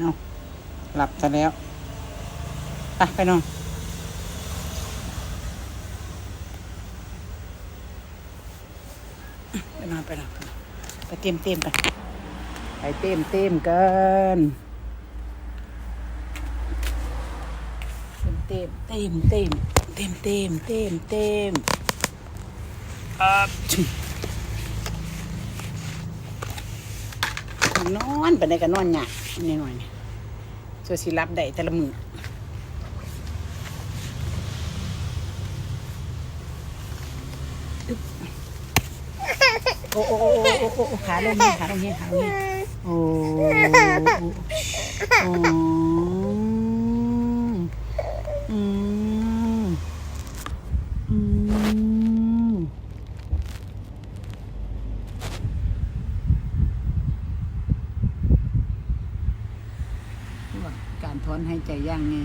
เอาหลับซะแล้ว ไปไปนอนไปนอนไปนอนไปเต็มเต็มไปไปเต็มเต็มกันเต็มเต็มเต็มเต็มเต็มเต็มเต็มอับนอนไปได้ก็นอนเนี่ยนี่หน่อยเนี่ย ส่วสิรับได้แต่ละมือโอ้โอ้โอ้โอ้โอ้โอ้ขาลงนี่ขาลงนี่ขาลงนี่โอ้โอ้อืมอืม การถอนหายใจย่างไง